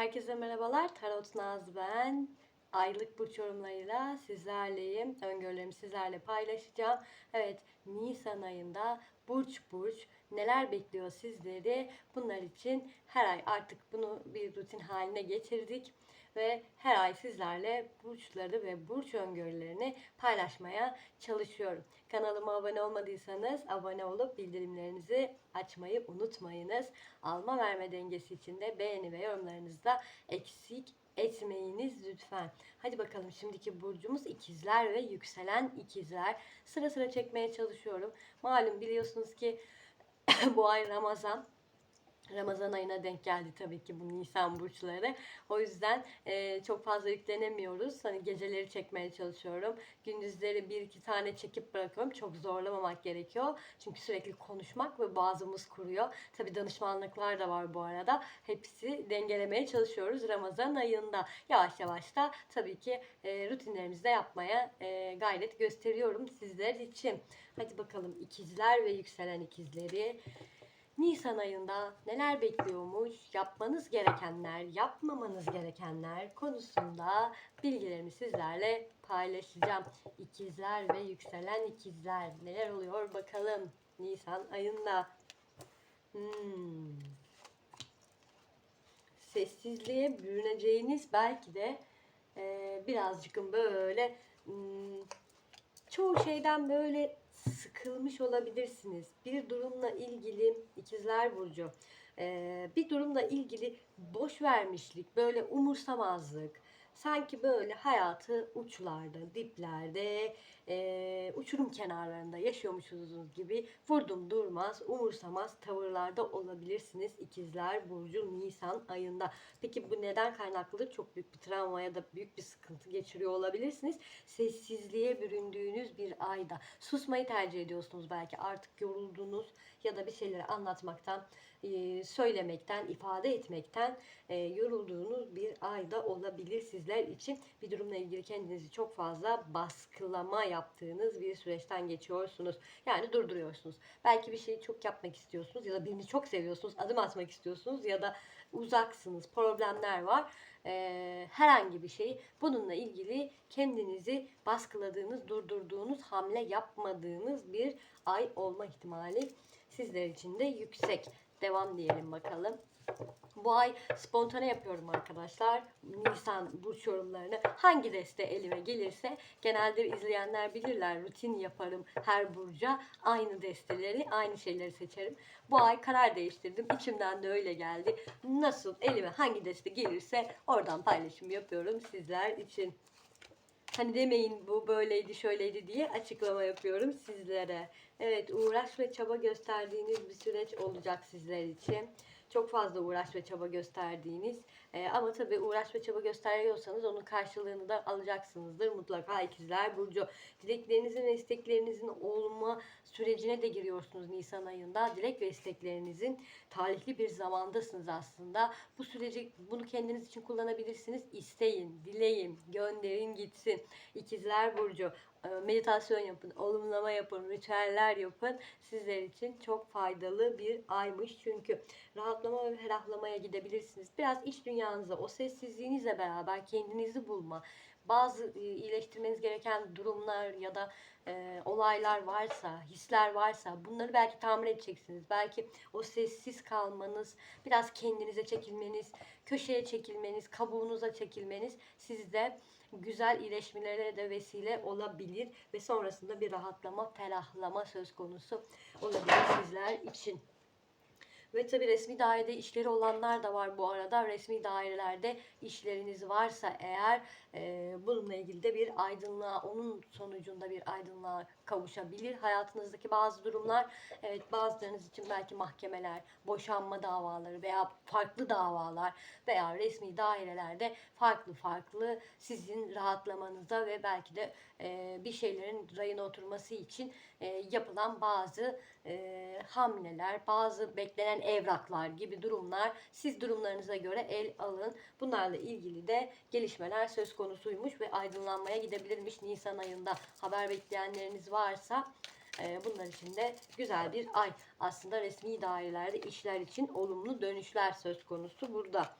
Herkese merhabalar. Tarot Naz ben. Aylık burç yorumlarıyla sizlerleyim. Öngörülerimi sizlerle paylaşacağım. Evet, Nisan ayında burç burç neler bekliyor sizleri? Bunlar için her ay artık bunu bir rutin haline getirdik ve her ay sizlerle burçları ve burç öngörülerini paylaşmaya çalışıyorum. Kanalıma abone olmadıysanız abone olup bildirimlerinizi açmayı unutmayınız. Alma verme dengesi için de beğeni ve yorumlarınızda eksik etmeyiniz lütfen. Hadi bakalım şimdiki burcumuz ikizler ve yükselen ikizler. Sıra sıra çekmeye çalışıyorum. Malum biliyorsunuz ki bu ay Ramazan. Ramazan ayına denk geldi tabii ki bu Nisan burçları. O yüzden e, çok fazla yüklenemiyoruz. Hani geceleri çekmeye çalışıyorum. Gündüzleri bir iki tane çekip bırakıyorum. Çok zorlamamak gerekiyor. Çünkü sürekli konuşmak ve boğazımız kuruyor. Tabii danışmanlıklar da var bu arada. Hepsi dengelemeye çalışıyoruz Ramazan ayında. Yavaş yavaş da tabii ki e, rutinlerimizde yapmaya e, gayret gösteriyorum sizler için. Hadi bakalım ikizler ve yükselen ikizleri Nisan ayında neler bekliyormuş, yapmanız gerekenler, yapmamanız gerekenler konusunda bilgilerimi sizlerle paylaşacağım. İkizler ve yükselen ikizler neler oluyor bakalım Nisan ayında. Hmm. Sessizliğe bürüneceğiniz belki de e, birazcık böyle hmm, çoğu şeyden böyle sıkılmış olabilirsiniz. Bir durumla ilgili ikizler burcu bir durumla ilgili boş vermişlik, böyle umursamazlık, sanki böyle hayatı uçlarda, diplerde, e, uçurum kenarlarında yaşıyormuşsunuz gibi vurdum durmaz, umursamaz tavırlarda olabilirsiniz ikizler Burcu Nisan ayında. Peki bu neden kaynaklıdır? Çok büyük bir travma ya da büyük bir sıkıntı geçiriyor olabilirsiniz. Sessizliğe büründüğünüz bir ayda. Susmayı tercih ediyorsunuz belki artık yoruldunuz ya da bir şeyleri anlatmaktan, söylemekten, ifade etmekten yorulduğunuz bir ayda olabilir sizler için. Bir durumla ilgili kendinizi çok fazla baskılama yaptığınız bir süreçten geçiyorsunuz. Yani durduruyorsunuz. Belki bir şeyi çok yapmak istiyorsunuz ya da birini çok seviyorsunuz, adım atmak istiyorsunuz ya da uzaksınız, problemler var. Herhangi bir şeyi bununla ilgili kendinizi baskıladığınız, durdurduğunuz, hamle yapmadığınız bir ay olma ihtimali sizler için de yüksek. Devam diyelim bakalım. Bu ay spontane yapıyorum arkadaşlar. Nisan burç yorumlarını hangi deste elime gelirse genelde izleyenler bilirler rutin yaparım her burca aynı desteleri aynı şeyleri seçerim. Bu ay karar değiştirdim. İçimden de öyle geldi. Nasıl elime hangi deste gelirse oradan paylaşım yapıyorum sizler için. Hani demeyin bu böyleydi şöyleydi diye açıklama yapıyorum sizlere. Evet uğraş ve çaba gösterdiğiniz bir süreç olacak sizler için çok fazla uğraş ve çaba gösterdiğiniz e, ama tabii uğraş ve çaba gösteriyorsanız onun karşılığını da alacaksınızdır mutlaka ikizler burcu. Dileklerinizin ve isteklerinizin olma sürecine de giriyorsunuz Nisan ayında. Dilek ve isteklerinizin talihli bir zamandasınız aslında. Bu süreci bunu kendiniz için kullanabilirsiniz. İsteyin, dileyin, gönderin gitsin. İkizler burcu meditasyon yapın, olumlama yapın, ritüeller yapın. Sizler için çok faydalı bir aymış. Çünkü rahatlama ve ferahlamaya gidebilirsiniz. Biraz iç dünyanızda o sessizliğinizle beraber kendinizi bulma, bazı e, iyileştirmeniz gereken durumlar ya da e, olaylar varsa, hisler varsa bunları belki tamir edeceksiniz. Belki o sessiz kalmanız, biraz kendinize çekilmeniz, köşeye çekilmeniz, kabuğunuza çekilmeniz sizde güzel iyileşmelere de vesile olabilir ve sonrasında bir rahatlama, ferahlama söz konusu olabilir sizler için. Ve tabi resmi dairede işleri olanlar da var bu arada. Resmi dairelerde işleriniz varsa eğer e, bununla ilgili de bir aydınlığa, onun sonucunda bir aydınlığa kavuşabilir. Hayatınızdaki bazı durumlar, evet bazılarınız için belki mahkemeler, boşanma davaları veya farklı davalar veya resmi dairelerde farklı farklı sizin rahatlamanıza ve belki de e, bir şeylerin rayına oturması için e, yapılan bazı e, hamleler, bazı beklenen evraklar gibi durumlar siz durumlarınıza göre el alın. Bunlarla ilgili de gelişmeler söz konusuymuş ve aydınlanmaya gidebilirmiş Nisan ayında. Haber bekleyenleriniz varsa e, Bunlar için de güzel bir ay. Aslında resmi dairelerde işler için olumlu dönüşler söz konusu burada.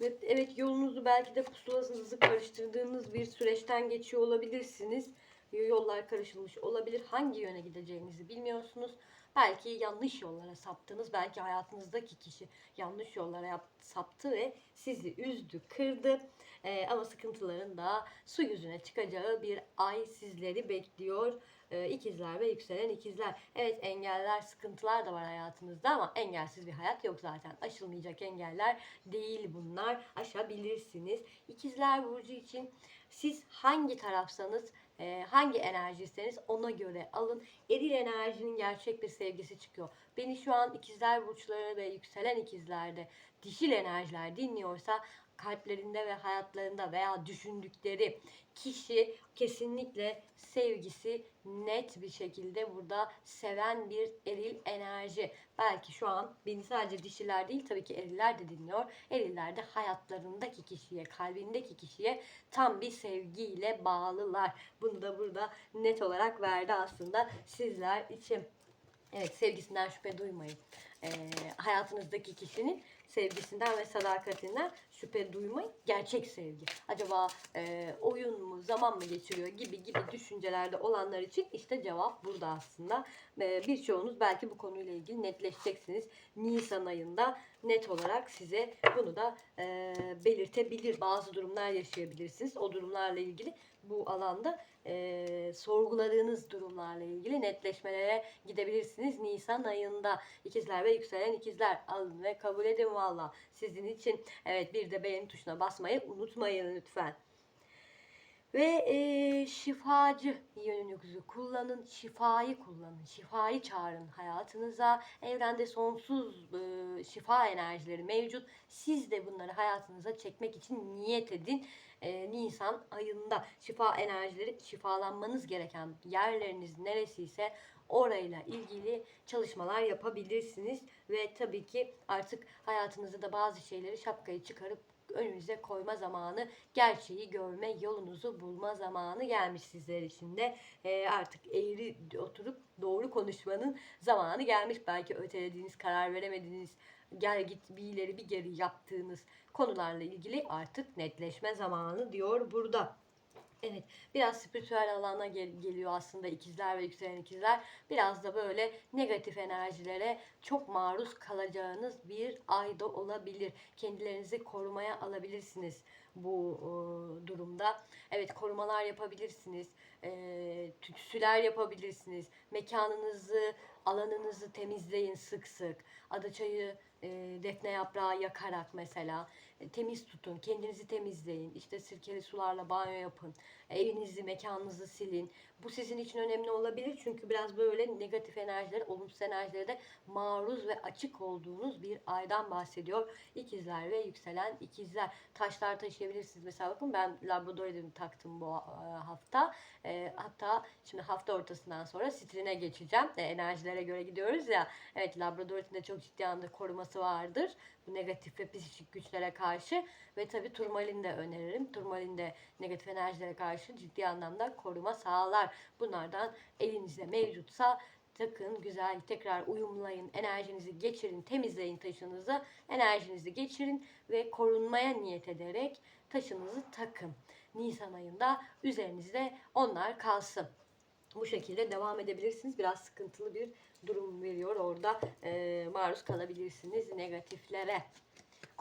Ve evet yolunuzu belki de pusulanızı karıştırdığınız bir süreçten geçiyor olabilirsiniz. Yollar karışılmış olabilir. Hangi yöne gideceğinizi bilmiyorsunuz. Belki yanlış yollara saptınız. Belki hayatınızdaki kişi yanlış yollara saptı ve sizi üzdü, kırdı. Ee, ama sıkıntıların da su yüzüne çıkacağı bir ay sizleri bekliyor. Ee, ikizler ve yükselen ikizler. Evet engeller, sıkıntılar da var hayatınızda ama engelsiz bir hayat yok zaten. Aşılmayacak engeller değil bunlar. Aşabilirsiniz. İkizler Burcu için siz hangi tarafsanız, e, hangi enerjiyseniz ona göre alın. Eril enerjinin gerçek bir sevgisi çıkıyor. Beni şu an ikizler burçları ve yükselen ikizlerde dişil enerjiler dinliyorsa kalplerinde ve hayatlarında veya düşündükleri kişi kesinlikle sevgisi net bir şekilde burada seven bir eril enerji. Belki şu an beni sadece dişiler değil tabii ki eriller de dinliyor. Eriller de hayatlarındaki kişiye, kalbindeki kişiye tam bir sevgiyle bağlılar. Bunu da burada net olarak verdi aslında sizler için. Evet sevgisinden şüphe duymayın. Ee, hayatınızdaki kişinin sevgisinden ve sadakatinden şüphe duymayın. Gerçek sevgi. Acaba e, oyun mu, zaman mı geçiriyor gibi gibi düşüncelerde olanlar için işte cevap burada aslında. E, birçoğunuz belki bu konuyla ilgili netleşeceksiniz. Nisan ayında net olarak size bunu da e, belirtebilir. Bazı durumlar yaşayabilirsiniz. O durumlarla ilgili bu alanda e, sorguladığınız durumlarla ilgili netleşmelere gidebilirsiniz. Nisan ayında ikizler ve yükselen ikizler alın ve kabul edin valla. Sizin için evet bir de beğeni tuşuna basmayı unutmayın lütfen. Ve e, şifacı yönünüzü kullanın, şifayı kullanın, şifayı çağırın hayatınıza. Evrende sonsuz e, şifa enerjileri mevcut. Siz de bunları hayatınıza çekmek için niyet edin. E, Nisan ayında şifa enerjileri, şifalanmanız gereken yerleriniz neresiyse orayla ilgili çalışmalar yapabilirsiniz. Ve tabii ki artık hayatınızda da bazı şeyleri şapkayı çıkarıp önünüze koyma zamanı, gerçeği görme yolunuzu bulma zamanı gelmiş sizler için de. Ee, artık eğri oturup doğru konuşmanın zamanı gelmiş. Belki ötelediğiniz, karar veremediğiniz, gel git bir ileri bir geri yaptığınız konularla ilgili artık netleşme zamanı diyor burada. Evet, biraz spiritüel alana gel- geliyor aslında ikizler ve yükselen ikizler. Biraz da böyle negatif enerjilere çok maruz kalacağınız bir ayda olabilir. Kendilerinizi korumaya alabilirsiniz bu e, durumda. Evet, korumalar yapabilirsiniz. E, tütsüler yapabilirsiniz. Mekanınızı, alanınızı temizleyin sık sık. Adaçayı, e, defne yaprağı yakarak mesela e, temiz tutun, kendinizi temizleyin. İşte sirkeli sularla banyo yapın. Evinizi, mekanınızı silin. Bu sizin için önemli olabilir çünkü biraz böyle negatif enerjiler, olumsuz enerjilere de maruz ve açık olduğunuz bir aydan bahsediyor. İkizler ve yükselen ikizler. Taşlar taşıyabilirsiniz. Mesela bakın ben labradoridimi taktım bu e, hafta. E, hatta şimdi hafta ortasından sonra sitrine geçeceğim. E, enerjilere göre gidiyoruz ya. Evet labradoridin de çok ciddi anlamda koruması vardır. Bu negatif ve psikik güçlere karşı. Ve tabi turmalin de öneririm. Turmalin de negatif enerjilere karşı ciddi anlamda koruma sağlar. Bunlardan elinizde mevcutsa takın güzel tekrar uyumlayın enerjinizi geçirin temizleyin taşınızı enerjinizi geçirin ve korunmaya niyet ederek taşınızı takın Nisan ayında üzerinizde onlar kalsın bu şekilde devam edebilirsiniz biraz sıkıntılı bir durum veriyor orada Ee, maruz kalabilirsiniz negatiflere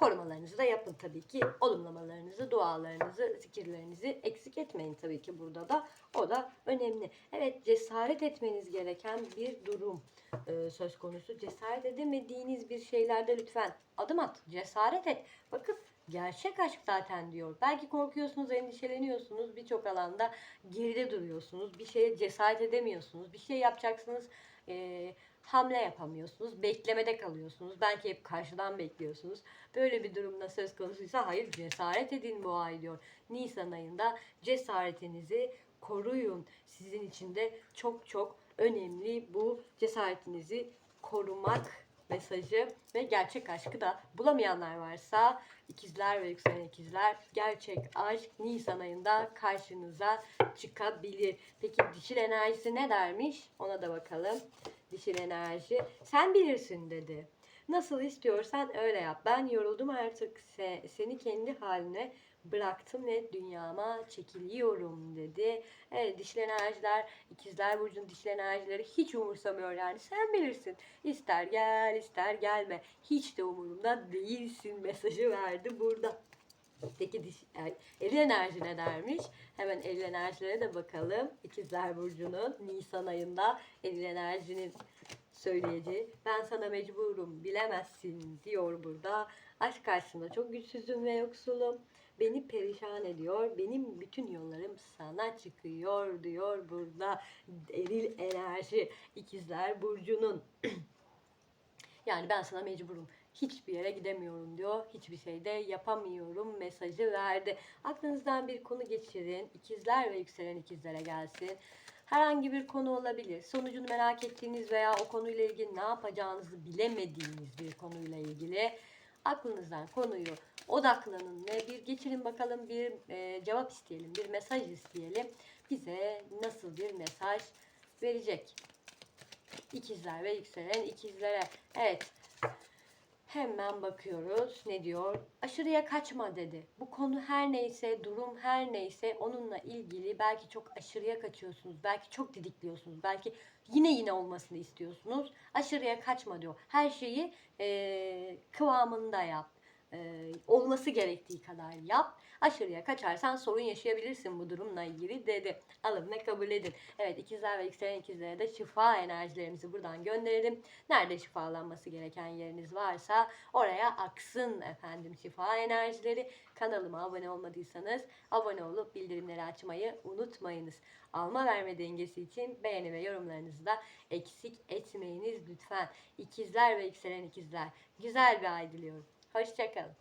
korumalarınızı da yapın tabii ki. Olumlamalarınızı, dualarınızı, zikirlerinizi eksik etmeyin tabii ki burada da. O da önemli. Evet cesaret etmeniz gereken bir durum e, söz konusu. Cesaret edemediğiniz bir şeylerde lütfen adım at. Cesaret et. Bakın gerçek aşk zaten diyor. Belki korkuyorsunuz, endişeleniyorsunuz. Birçok alanda geride duruyorsunuz. Bir şeye cesaret edemiyorsunuz. Bir şey yapacaksınız. E, hamle yapamıyorsunuz. Beklemede kalıyorsunuz. Belki hep karşıdan bekliyorsunuz. Böyle bir durumda söz konusuysa hayır cesaret edin bu ay diyor. Nisan ayında cesaretinizi koruyun. Sizin için de çok çok önemli bu cesaretinizi korumak mesajı ve gerçek aşkı da bulamayanlar varsa ikizler ve yükselen ikizler gerçek aşk Nisan ayında karşınıza çıkabilir. Peki dişil enerjisi ne dermiş? Ona da bakalım. Dişil enerji sen bilirsin dedi. Nasıl istiyorsan öyle yap. Ben yoruldum artık. Se- seni kendi haline bıraktım ve dünyama çekiliyorum dedi. Evet dişli enerjiler, ikizler burcunun dişli enerjileri hiç umursamıyor yani. Sen bilirsin. İster gel ister gelme. Hiç de umurumda değilsin mesajı verdi burada. Peki diş, ay, eril enerji ne dermiş? Hemen eril enerjilere de bakalım. İkizler Burcu'nun Nisan ayında eril enerjinin söyleyeceği. Ben sana mecburum bilemezsin diyor burada. Aşk karşısında çok güçsüzüm ve yoksulum. Beni perişan ediyor. Benim bütün yollarım sana çıkıyor diyor burada. Eril enerji İkizler Burcu'nun. Yani ben sana mecburum. Hiçbir yere gidemiyorum diyor. Hiçbir şey de yapamıyorum mesajı verdi. Aklınızdan bir konu geçirin. İkizler ve yükselen ikizlere gelsin. Herhangi bir konu olabilir. Sonucunu merak ettiğiniz veya o konuyla ilgili ne yapacağınızı bilemediğiniz bir konuyla ilgili aklınızdan konuyu odaklanın ve bir geçirin bakalım bir e, cevap isteyelim, bir mesaj isteyelim. Bize nasıl bir mesaj verecek? İkizler ve yükselen ikizlere. Evet. Hemen bakıyoruz. Ne diyor? Aşırıya kaçma dedi. Bu konu her neyse, durum her neyse onunla ilgili belki çok aşırıya kaçıyorsunuz. Belki çok didikliyorsunuz. Belki yine yine olmasını istiyorsunuz. Aşırıya kaçma diyor. Her şeyi eee, kıvamında yap. Eee, olması gerektiği kadar yap. Aşırıya kaçarsan sorun yaşayabilirsin bu durumla ilgili dedi. Alın ve kabul edin. Evet ikizler ve yükselen ikizlere de şifa enerjilerimizi buradan gönderelim. Nerede şifalanması gereken yeriniz varsa oraya aksın efendim şifa enerjileri. Kanalıma abone olmadıysanız abone olup bildirimleri açmayı unutmayınız. Alma verme dengesi için beğeni ve yorumlarınızı da eksik etmeyiniz lütfen. İkizler ve yükselen ikizler. Güzel bir ay diliyorum. Hoşçakalın.